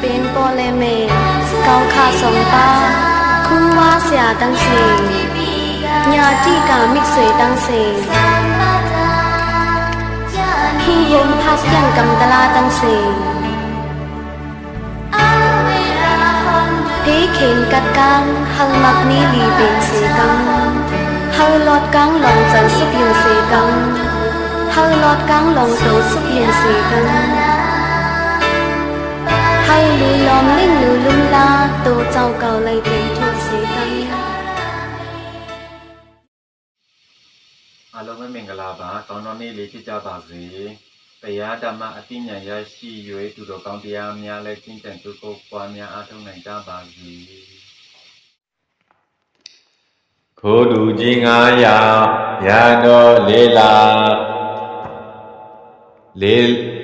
เป็นปเลเมเกาคาสองป้าคู่ว่าเสียตั้งสิงญาติกามิกสวยตั้งสิงผู้ยมพักยังกำตลาตั้งสิงเพเข็นกัดกังหังมักนี้ลีเป็นเสกังเฮาลอดกังหลองจันสุกยังเสกังเฮาลอดกังหลองโตสุกยังเสกัง ဟိုင်လီလောမင်းလူလုံလာတို့ကြောက်ကောက်လိုက်တဲ့ထိုးစေကံအလုံးမင်္ဂလာပါကောင်းတော်နေ့လေးဖြစ်ကြပါစေတရားဓမ္မအသိဉာဏ်ရရှိ၍သူတော်ကောင်းတရားများလည်းကျင့်ကြံကြိုးကိုပွားများအားထုတ်နိုင်ကြပါစေခိုးသူကြီး900ရန်တော်လေးလာလေး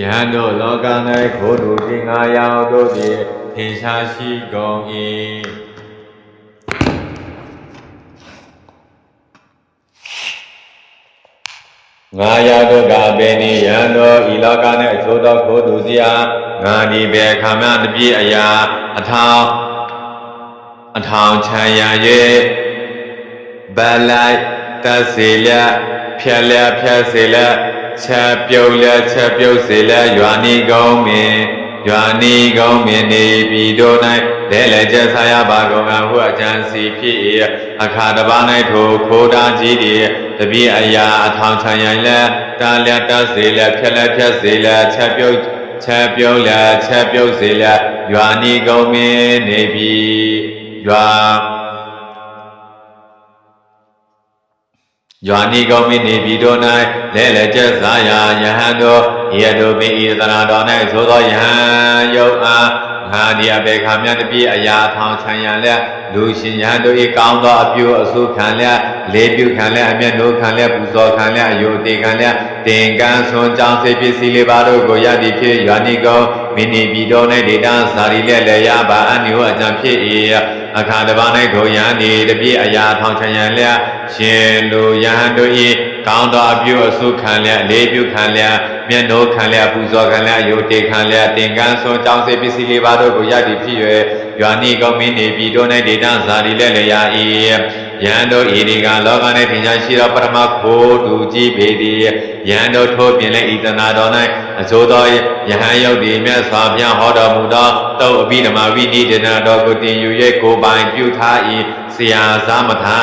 ယဟန်တို့လောက၌ခိုးတူကြီး900တို့သည်ထင်ရှားရှိကုန်၏ငါရတို့ကပေနိယံတို့ဤလောက၌အချိုးသောခိုးသူစရာငါဒီဘေခမတပြည့်အရာအထောင်အထောင်ချမ်းရ၍ဗလိုက်တစေလဖြက်လျက်ဖြက်စေလျက် ချက်ပြုတ်လျက်ချက်ပြုတ်စေလျက်ရွာနီကုံမင်းရွာနီကုံမင်းနေပြည်တို့၌လဲလဲကျဆာရပါကုန်ကဟုအကျံစီဖြစ်၏အခါတပါး၌ထိုခိုးတာကြီးသည်တပြည့်အရာအထောင်ချမ်းရလက်တာလျက်တစေလျက်ဖြက်လျက်ဖြက်စေလျက်ချက်ပြုတ်ချက်ပြုတ်လျက်ချက်ပြုတ်စေလျက်ရွာနီကုံမင်းနေပြည်ရွာ ယောနီကောင်းမင်းနေပြည်တော်၌လဲလဲကျက်စားရာယဟန်တော်ဤရတုပိဤသနာတော်၌သို့သောယဟန်ယုတ်အားငါဒီအပေခါမြတ်တပြည့်အရာထောင်ချမ်းရန်လက်လူရှင်ယဟန်တို့ဤကောင်းသောအပြုအဆုခံလက်လေးပြုခံလက်အမျက်နှိုးခံလက်ပူဇော်ခံလက်အယုတ်တေခံလက်တင်ကန်းဆွန်ကြောင်းစေပစ္စည်းလေးပါတို့ကိုရသည်ဖြစ်ယောနီကောင်း မင်းနေပြည်တော်၌ဒေတာဇာရီလက်လည်းရပါအနိဟောအကြံဖြစ်၏အခါတပါး၌ကိုယဟန်ဒီတပြည့်အရာထောင်ချမ်းရန်လက်ရှင်လူယဟန်တို့ဤကောင်းသောအပြုအဆုခံလျက်လေးပြုခံလျက်မျက်နှိုးခံလျက်ပူဇော်ခံလျက်ယုတ်တေခံလျက်တင်ကန်းဆွန်ကြောင်းစေပစ္စည်းလေးပါတို့ကိုရသည်ဖြစ်၍ရွာနိကောင်းမင်းနေပြည်တော်၌ဒေတာဇာတိလက်လည်းရ၏ ယံတို့ဤဒီကလောက၌ထင်ရှားရှိသောပရမခိုးတူကြည်ပေသည်ယံတို့ထိုးပြင်လည်းဤတနာတော်၌အစိုးသောယဟန်ယုတ်ဒီမြတ်စွာဘုရားဟောတော်မူသောတုတ်အဘိဓမ္မာဝိနိဒနာတော်ကိုတင်ယူ၍ကိုယ်ပိုင်ပြုထား၏ဆရာသာမထံ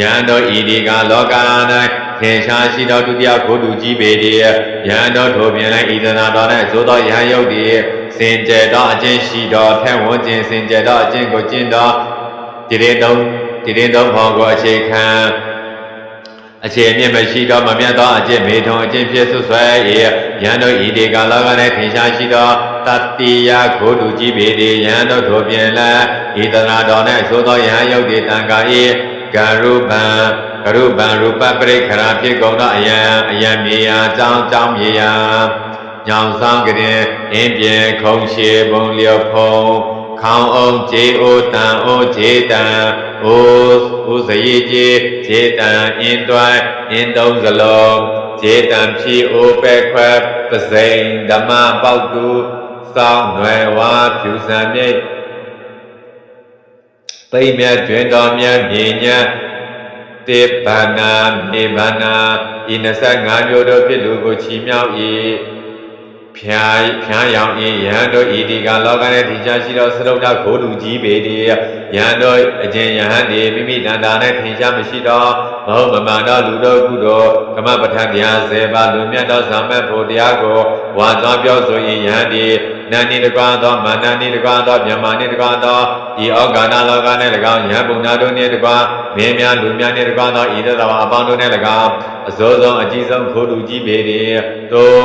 ယံတော်ဤဒီကလောက၌ထေရှားရှိသောဒုတိယဂုတုကြီးပေတည်းယံတော်ထိုပြင်လည်းဤသနာတော်၌သို့သောယဟန်ယုတ်တည်းစင်ကြယ်သောအကျင့်ရှိသောထဲဝန်းကျင်စင်ကြယ်သောအကျင့်ကိုကျင့်သောတည်ရင်သုံး တည်ရင်သုံးဖော်ကိုအခြေခံအခြေအမြင့်မရှိသောမမြတ်သောအကျင့်မေထုံအကျင့်ဖြစ်ဆွဆွဲ၏ယံတော်ဤဒီကလောက၌ထေရှားရှိသောတတ္တိယဂုတုကြီးပေတည်းယံတော်ထိုပြင်လည်းဤသနာတော်၌သို့သောယဟန်ယုတ်တည်းတန်ခါ၏ဂရုပံဂရုပံရူပပရိခရာဖြစ်ကုန်သောအယံအယံမြေယာအကြောင်းအကြောင်းမြေယာညောင်ဆောင်ကရင်အင်းပြေခုံရှေဘုံလျော်ဖုံ ခေါင်းအောင်ခြေအိုတန်အိုခြေတန်အိုဥစရီကြီးခြေတန်အင်းတွိုင်းအင်းသုံးစလုံးခြေတန်ဖြီအိုပဲခွဲပစိန်ဓမ္မပေါက်သူစောင်းနွယ်ဝါဖြူစံမြိတ်သိမ့်မြတ်ကျွင်တော်မြတ်မြေညတ်တေဘာနာနေဘာနာဤ25မျိုးတို့ဖြစ်လူကိုချီးမြှောက်၏ ဖြာဖြာရောင်၏ယဟန်တို့ဤဒီကလောကနဲ့ထင်ရှားရှိသောသရုပ်တဂိုလ်တူကြီးပေတည်းယဟန်တို့အကျင့်ယဟန်ဒီမိမိတန်တာနဲ့ထင်ရှားမရှိသောမဟုတ်မမှန်သောလူတို့ကုသိုလ်ကမ္မပဋ္ဌာန်းတရား10ပါးလူမြတ်သောဇာမတ်ဖို့တရားကိုဝါသွားပြောဆို၏ယဟန်ဒီ နာနိတကွာသောမာနနိတကွာသောမြမနိတကွာသောဤဩကာဏလောက၌၎င်းယဟပုံနာတို့နှင့်တကွာမင်းများလူများနှင့်တကွာသောဤသတ္တဝါအပေါင်းတို့နှင့်၎င်းအစိုးဆုံးအကြီးဆုံးခိုးတူကြီးပေသည်တို့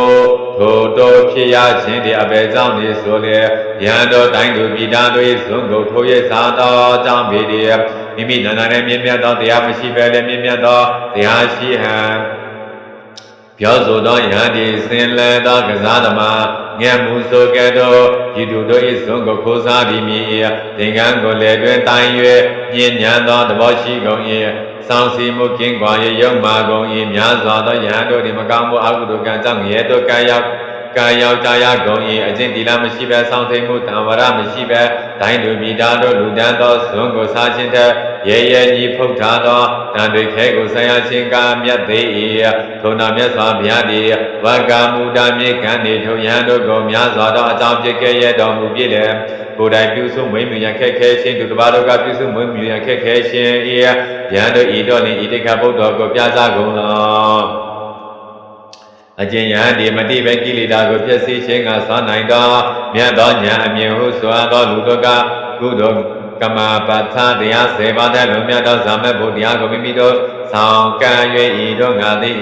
ထိုတို့ဖြစ်ရခြင်းတည်းအပေကြောင့်နေဆိုလေယဟန်တို့တိုင်းသူပြည်သားတို့၏ဇွန်ကိုထိုးရစားသောကြောင့်ပေသည်မိမိနန္ဒနဲ့မြင့်မြတ်သောတရားမရှိဘဲလည်းမြင့်မြတ်သောတရားရှိဟံ ပြောဆိုသောယဟန်ဒီစင်လဲသောကစားသမားငယ်မှုဆိုကဲ့သို့ဤသူတို့၏စွန့်ကိုခိုးစားပြီးမြည်၏သင်္ကန်းကိုလည်းတွင်တိုင်၍ညဉ့်ညံသောသဘောရှိကုန်၏စောင်းစီမှုကင်းကွာ၍ရုံမာကုန်၏များစွာသောယဟန်တို့သည်မကောင်းမှုအကုသိုလ်ကံကြောင့်ငရဲတို့ကံရောက် ကာယောကြာရဂုံ၏အကျင့်တီလာမရှိဘဲဆောင်းသိမှုတံဝရမရှိဘဲဒိုင်းသူမိသားတို့လူတန်းသောဇွန်ကိုစားခြင်းတဲ့ရဲရဲကြီးဖုတ်ထားသောတန်တွေခဲကိုဆရာချင်းကာမြတ်သေး၏ထိုနာမြတ်စွာဘုရားသည်ဝကမူတာမြေကံနေထုံရန်တို့ကိုများစွာသောအကြောင်းဖြစ်ခဲ့ရတော်မူပြီလေကိုယ်တိုင်ပြုစုမွေးမြူရန်ခက်ခဲခြင်းသူတစ်ပါးတို့ကပြုစုမွေးမြူရန်ခက်ခဲခြင်း၏ယံတို့ဤတော်နှင့်ဤတိခဗုဒ္ဓကိုပြသကုန်လော အကျဉ်းယံဒီမတိပဲကိလေသာကိုပြည့်စည်ခြင်းကသာနိုင်တော်မြတ်သောဉာဏ်အမြင်ဟုဆိုသောလူတို့ကကုသိုလ်ကမ္မပဋ္ဌာတရားစေပါတဲ့လူမြတ်သောဇာမတ်ဘုရားကိုမိမိတို့ဆောင်ကံ၍ဤတို့ငါသည်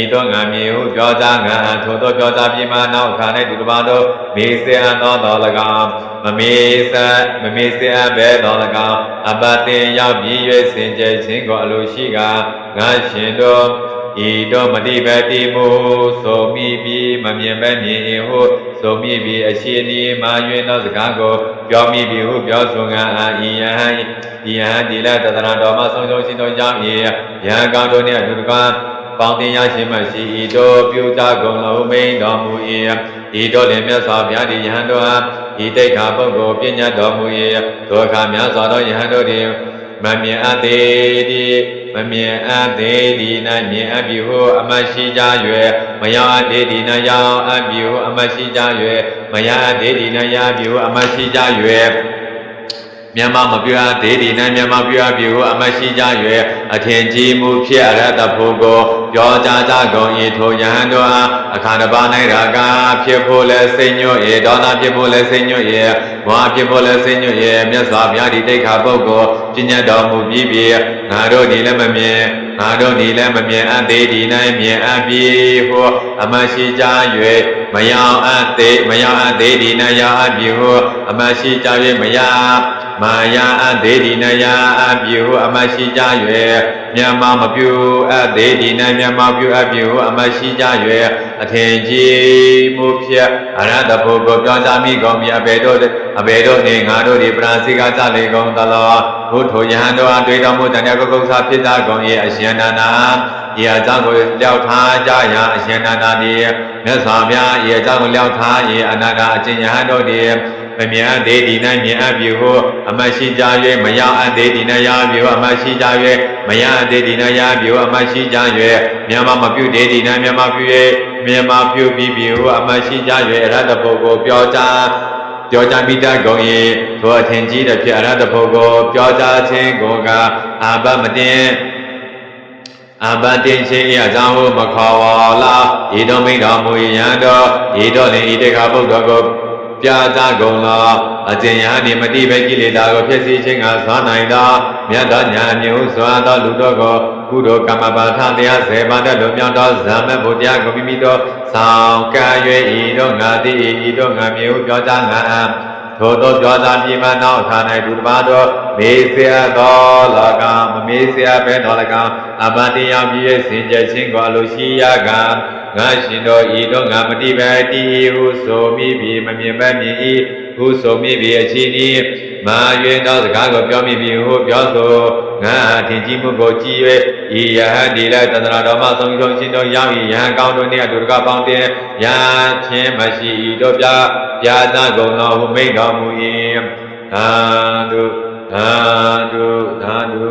ဤတို့ငါမြင်ဟုပြောကြငါထိုသောပြောကြပြီးမှနောက်အခါ၌ဒီတစ်ပါးတို့မေစေအံသောတော်၎င်းမမေစမမေစေအဘဲတော်၎င်းအပတင်ရောက်ပြီး၍စင်ကြယ်ခြင်းကိုအလိုရှိကငါရှင်တို့ ဤတော့မတိပဲတိမှုဆိုမိပြီးမမြင်ပဲမြင်၏ဟုဆိုမိပြီးအရှိအနီးမာ၍သောစကားကိုပြောမိပြီးဟုပြောဆိုငါအာဤယဟံဤယဟံဒီလတသနာတော်မှာဆုံးဆုံးရှင်တော်ကြောင့်ဤယဟံကောင်းတို့နှင့်အတူတကားပေါင်းတင်ရရှိမှရှိဤတို့ပြုကြကုန်လုံးမိန်တော်မူ၏ဤတို့လည်းမြတ်စွာဘုရားဒီယဟန်တို့အားဤတိတ်ခါပုဂ္ဂိုလ်ပညာတော်မူ၏ဒုက္ခများစွာသောယဟန်တို့သည် မမြင်အပ်သေးသည်မမြင်အပ်သေးသည်၌မြင်အပ်ပြီဟုအမရှိကြ၍မယောအပ်သေးသည်၌ယောအပ်ပြီဟုအမရှိကြ၍မယအပ်သေးသည်၌ယပြီဟုအမရှိကြ၍ မြန်မာမပြောအပ်သေးသည်၌မြန်မာပြောအပ်ပြီဟုအမရှိကြ၍အထင်ကြီးမှုဖြစ်အရတ္တဖို့ကိုပြောကြကြကုန်၏ထိုယဟန်တို့အားအခါတစ်ပါး၌ရာဂဖြစ်ဖို့လဲစိတ်ညွတ်၏ဒေါသဖြစ်ဖို့လဲစိတ်ညွတ်၏မောဟဖြစ်ဖို့လဲစိတ်ညွတ်၏မြတ်စွာဘုရားဒီတိတ်ခါပုဂ္ဂိုလ်ပညာတော်မူပြီးပြီငါတို့ဒီလည်းမမြင်ငါတို့ဒီလည်းမမြင်အပ်သေးဒီ၌မြင်အပ်ပြီဟုအမရှိကြ၍မယောင်အပ်သေးမယောင်အပ်သေးဒီ၌ယောင်အပ်ပြီဟုအမရှိကြ၍မယာ မာယာအပ်သေးဒီ၌ယာအပ်ပြီဟုအမရှိကြ၍မြန်မာမပြုအပ်သေးဒီ၌မြန်မာပြုအပ်ပြီဟုအမရှိကြ၍အထင်ကြီးမှုဖြစ်အရဟတဘုကိုပြောကြမိကုန်ပြီအဘေတို့အဘေတို့နှင့်ငါတို့ဒီပရာစိကကြလေကုန်သလောဘုထိုယဟန်တို့အားတွေ့တော်မူတန်တဲ့ကုက္ကုဆာဖြစ်တာကုန်၏အရှင်နာနာဤအကြောင်းကိုလျှောက်ထားကြရာအရှင်နာနာသည်မြတ်စွာဘုရားဤအကြောင်းကိုလျှောက်ထား၏အနာဂတ်အကျင့်ယဟန်တို့သည် မမြင်အပ်သေးဒီ၌မြင်အပ်ပြီဟုအမရှိကြ၍မရအပ်သေးဒီ၌ရပြီဟုအမရှိကြ၍မရအပ်သေးဒီ၌ရပြီဟုအမရှိကြ၍မြန်မာမပြုသေးဒီ၌မြန်မာပြု၍မြန်မာပြုပြီးပြီဟုအမရှိကြ၍အရဟတဘုကိုပြောကြားပြောကြမိတတ်ကုန်၏ထိုအထင်ကြီးတဲ့ဖြစ်အရဟတဘုကိုပြောကြားခြင်းကိုကအာဘမတင်အဘတင်ချင်းဤအကြောင်းဟုမခေါ်ဝါလားဤတော်မိန်တော်မူရန်တော်ဤတော်လင်ဤတေခါဘုဒ္ဓကို ပြာသကုန်လောအကျဉ်ယဟနိမတိပဲကိလေသာကိုဖြစ်စေခြင်းကသာနိုင်သောမြတ်သောညာအမြင့်ဟုစွာသောလူတို့ကိုကုသိုလ်ကမ္မပါထတရားစေပါတဲ့လူမြောက်သောဇာမဘုရားကိုမိမိတို့ဆောင်ကံ၍ဤတို့ငါသည်ဤတို့ငါမြင့်ဟုပြောကြငါအံ ထိုသောကြွားသာပြိမာနောက်ဌာ၌သူတပါတော်မေဆရာတော်လကမမေဆရာပဲတော်လကအပတိယပြည့်စင်ကြချင်းကိုလိုရှိရကငါရှင်တော်ဤတော်ငါမတိပဲတည်ဟုဆိုမိပြီမမြင်ပဲမြင်ဤဟုဆိုမိပြီအချင်းဤ မာရွေသောစကားကိုပြောမိပြီးဟုပြောဆိုငါအထင်ကြီးမှုကိုကြည်၍ဤယဟန်ဒီလိုက်တန္တရာတော်မှသုံးချုံရှင်တော်ရောက်၏ယဟန်ကောင်းတို့နှင့်အတူတကပေါင်းတင်ရာချင်းမရှိ၏တို့ပြပြသကုန်သောဟုမိန့်တော်မူ၏သာဓုသာဓုသာဓု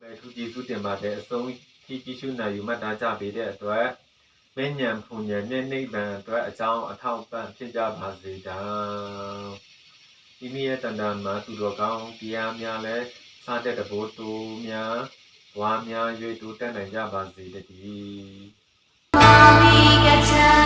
ပဲသူကြည်သူတင်ပါတယ်အဆုံးကြည်ကြည်ရှုနိုင်ယူမှတ်သားကြပေးတဲ့အတွက် မဉ္ဇဉ်ဖုန်ဉဏ်နဲ့နိဗ္ဗာန်အတွက်အကြောင်းအထောက်ပံ့ဖြစ်ကြပါစေတောင်းဒီမိရဲ့တဏ္ဍာမှာသူတော်ကောင်းတရားများလဲစားတဲ့တဘောတူများဝါများရွေတူတက်နိုင်ကြပါစေတည်းမာဝိကချံ